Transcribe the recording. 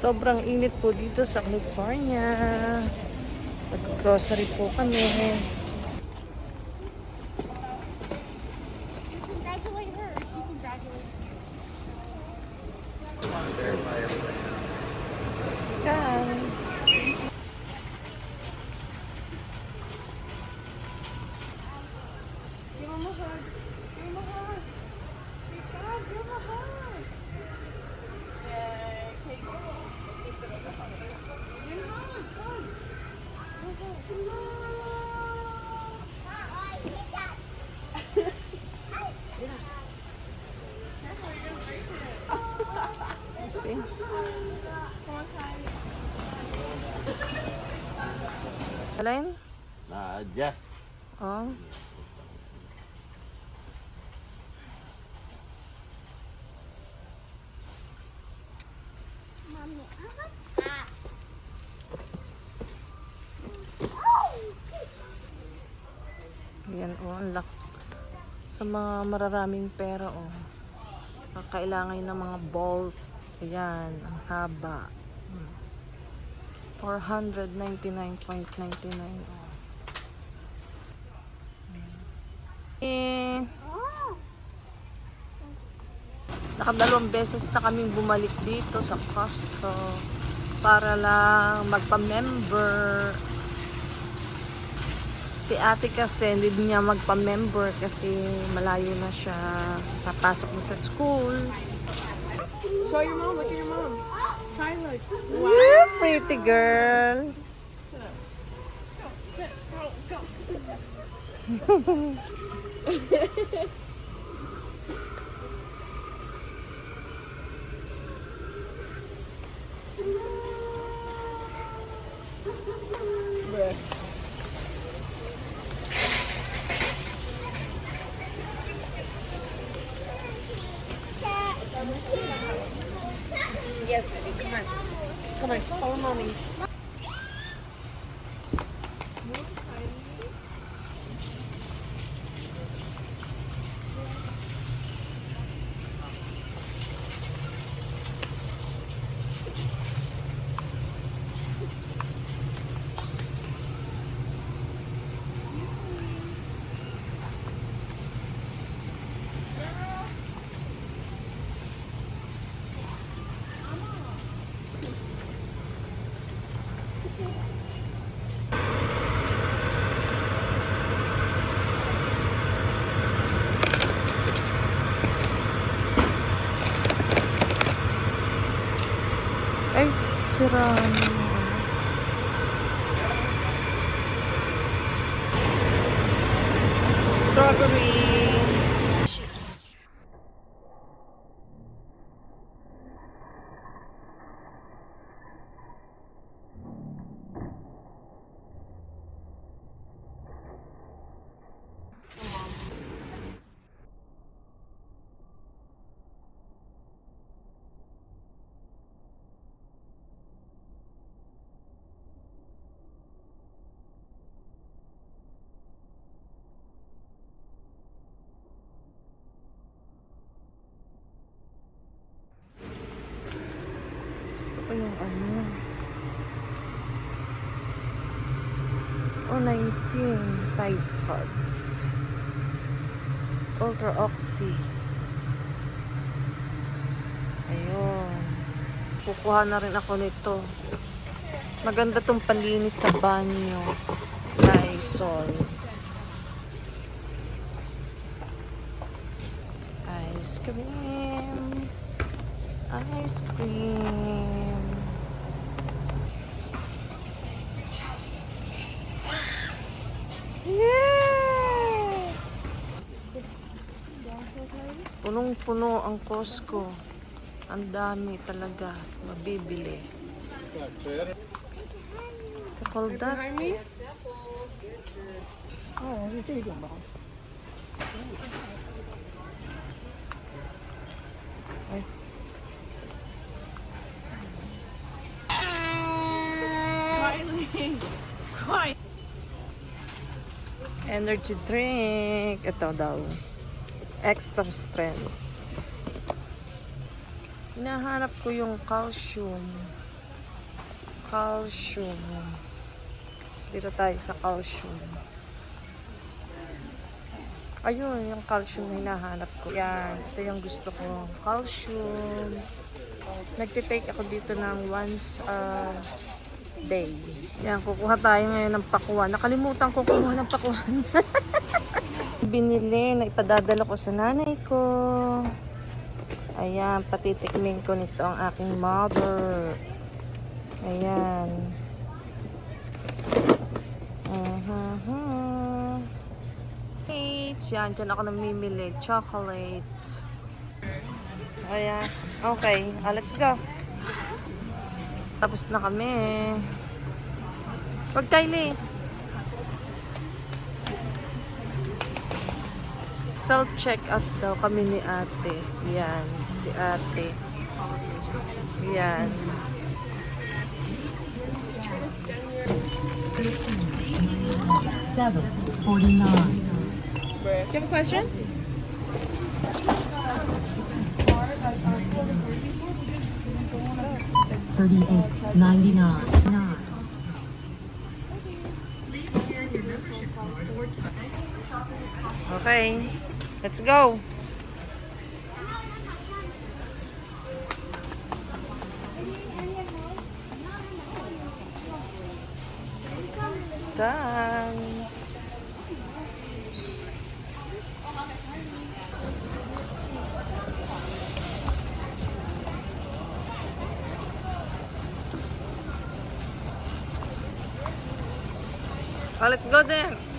Sobrang init po dito sa California. Nag-grocery po kami. See? Alin? Na-adjust. Oh. Mommy, I want that. Yan oh, ang lak. Sa mga mararaming pera oh. Kakailangan ng mga bolt. Ayan, ang haba. Hmm. 499.99 oh. Eh, nakadalawang beses na kaming bumalik dito sa Costco para lang magpa-member. Si ate kasi hindi niya magpa-member kasi malayo na siya papasok na sa school. Show your mom. Look at your mom. Look. Wow, pretty girl. Go, go. Yes, baby, come on. Come on, follow mommy. Sira na. Strawberry. 219 Tide Pods Ultra Oxy ayun. Kukuha na rin ako nito. Maganda tong panlinis sa banyo. Lysol. Ice cream. Ice cream. Punong-puno ang Costco. Ang dami talaga mabibili. Ito called that? Quietly. Quiet. Energy drink. Ito daw. Extra strength. Hinahanap ko yung calcium. calcium. Dito tayo sa calcium. Ayun, yung calcium na hinahanap ko. Yan, ito yung gusto ko. Calcium. Nagtitake ako dito ng once a day. Yan, kukuha tayo ngayon ng pakuan. Nakalimutan ko kumuha ng pakuan. Binili na ipadadala ko sa nanay ko. Ayan, patitikmin ko nito ang aking mother. Ayan. Uh-huh. Chocolates. Yan, dyan ako namimili. Chocolates. Ayan. Okay. Ah, let's go. Tapos na kami. Pag Kylie. Self-check out daw kami ni ate. Yan. Si ate. Yan. Seven forty-nine. Do you have a question? Thirty-eight ninety-nine. Nine. Okay. Let's go. Done. Oh, let's go then.